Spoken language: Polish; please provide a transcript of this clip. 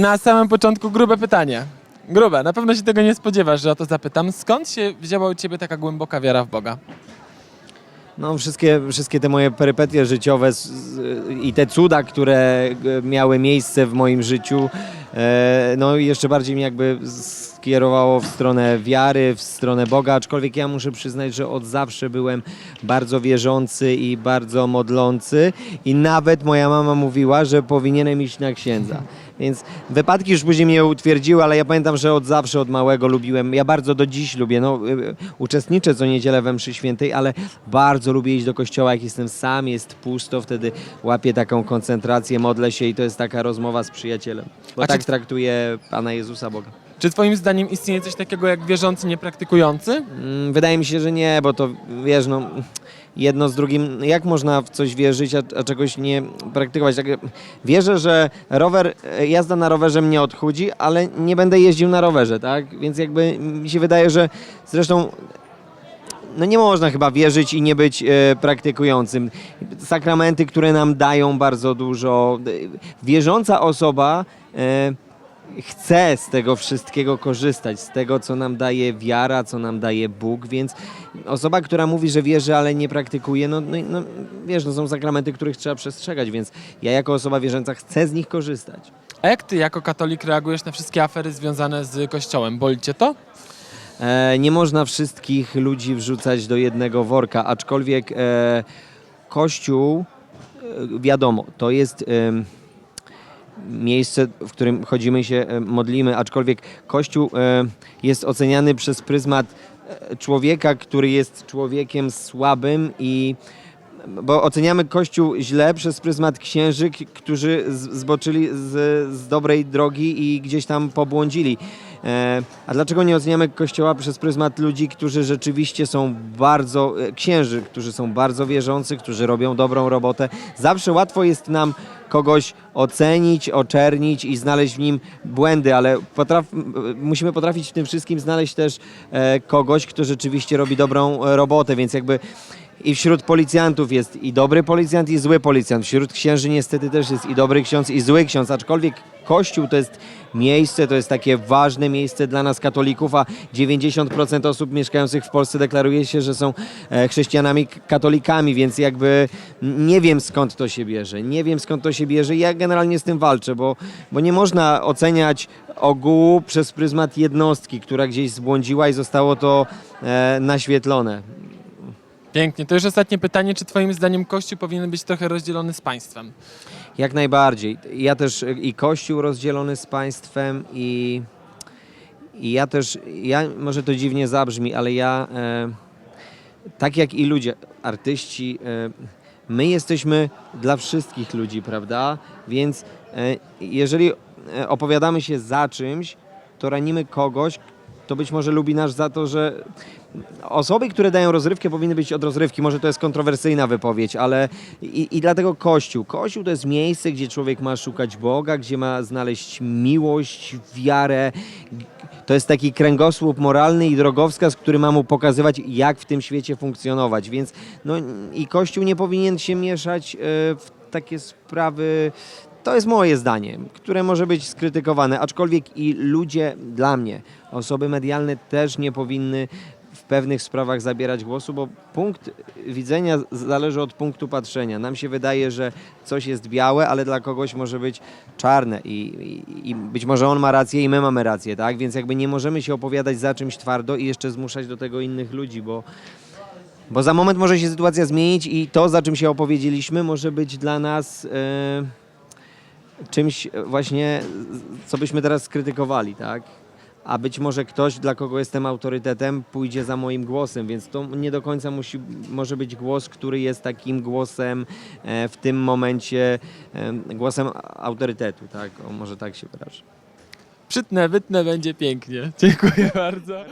Na samym początku grube pytanie. Grube, na pewno się tego nie spodziewasz, że o to zapytam. Skąd się wzięła u ciebie taka głęboka wiara w Boga? No, wszystkie, wszystkie te moje perypetie życiowe i te cuda, które e, miały miejsce w moim życiu, e, no i jeszcze bardziej mnie jakby skierowało w stronę wiary, w stronę Boga, aczkolwiek ja muszę przyznać, że od zawsze byłem bardzo wierzący i bardzo modlący i nawet moja mama mówiła, że powinienem iść na księdza. Więc wypadki już później mnie utwierdziły, ale ja pamiętam, że od zawsze, od małego lubiłem, ja bardzo do dziś lubię, no y, uczestniczę co niedzielę we mszy świętej, ale bardzo lubię iść do kościoła, jak jestem sam, jest pusto, wtedy łapię taką koncentrację, modlę się i to jest taka rozmowa z przyjacielem, bo A czy- tak traktuję Pana Jezusa Boga. Czy twoim zdaniem istnieje coś takiego jak wierzący niepraktykujący? Mm, Wydaje mi się, że nie, bo to wiesz, no, jedno z drugim, jak można w coś wierzyć, a, a czegoś nie praktykować? Tak, wierzę, że rower, e, jazda na rowerze mnie odchudzi, ale nie będę jeździł na rowerze, tak? Więc jakby mi się wydaje, że zresztą no nie można chyba wierzyć i nie być e, praktykującym. Sakramenty, które nam dają bardzo dużo. E, Wierząca osoba chce z tego wszystkiego korzystać, z tego, co nam daje wiara, co nam daje Bóg, więc osoba, która mówi, że wierzy, ale nie praktykuje, no, no, no wiesz, no są sakramenty, których trzeba przestrzegać, więc ja jako osoba wierząca chcę z nich korzystać. A jak ty jako katolik reagujesz na wszystkie afery związane z kościołem? Boli cię to? E, nie można wszystkich ludzi wrzucać do jednego worka, aczkolwiek e, Kościół, e, wiadomo, to jest em, miejsce, w którym chodzimy się, e, modlimy, aczkolwiek Kościół e, jest oceniany przez pryzmat e, człowieka, który jest człowiekiem słabym i bo oceniamy Kościół źle przez pryzmat księży, którzy zboczyli z, z dobrej drogi i gdzieś tam pobłądzili. A dlaczego nie oceniamy Kościoła przez pryzmat ludzi, którzy rzeczywiście są bardzo, księży, którzy są bardzo wierzący, którzy robią dobrą robotę? Zawsze łatwo jest nam kogoś ocenić, oczernić i znaleźć w nim błędy, ale potraf, musimy potrafić w tym wszystkim znaleźć też e, kogoś, kto rzeczywiście robi dobrą e, robotę, więc jakby i wśród policjantów jest i dobry policjant, i zły policjant. Wśród księży niestety też jest i dobry ksiądz, i zły ksiądz. Aczkolwiek Kościół to jest miejsce, to jest takie ważne miejsce dla nas katolików, a 90% osób mieszkających w Polsce deklaruje się, że są e, chrześcijanami katolikami, więc jakby nie wiem skąd to się bierze. Nie wiem skąd to się bierze. Ja generalnie z tym walczę, bo, bo nie można oceniać ogółu przez pryzmat jednostki, która gdzieś zbłądziła i zostało to e, naświetlone. Pięknie. To już ostatnie pytanie. Czy twoim zdaniem Kościół powinien być trochę rozdzielony z państwem? Jak najbardziej. Ja też y, i Kościół rozdzielony z państwem i, i ja też, ja, może to dziwnie zabrzmi, ale ja, e, tak jak i ludzie, artyści, e, my jesteśmy dla wszystkich ludzi, prawda? Więc e, jeżeli e, opowiadamy się za czymś, to ranimy kogoś, to być może lubi nas za to, że osoby, które dają rozrywkę, powinny być od rozrywki. Może to jest kontrowersyjna wypowiedź, ale i, i dlatego Kościół. Kościół to jest miejsce, gdzie człowiek ma szukać Boga, gdzie ma znaleźć miłość, wiarę. To jest taki kręgosłup moralny i drogowskaz, który ma mu pokazywać, jak w tym świecie funkcjonować. Więc no, i Kościół nie powinien się mieszać e, w takie sprawy. To jest moje zdanie, które może być skrytykowane, aczkolwiek i ludzie, dla mnie, osoby medialne też nie powinny w pewnych sprawach zabierać głosu, bo punkt widzenia zależy od punktu patrzenia. Nam się wydaje, że coś jest białe, ale dla kogoś może być czarne i, i, i być może on ma rację i my mamy rację, tak? Więc jakby nie możemy się opowiadać za czymś twardo i jeszcze zmuszać do tego innych ludzi, bo bo za moment może się sytuacja zmienić i to, za czym się opowiedzieliśmy, może być dla nas e, czymś właśnie, co byśmy teraz skrytykowali, tak? A być może ktoś, dla kogo jestem autorytetem, pójdzie za moim głosem, więc to nie do końca musi, może być głos, który jest takim głosem e, w tym momencie, e, głosem autorytetu, tak? O, może tak się wyrażę. Przytnę, wytnę, będzie pięknie. Dziękuję bardzo.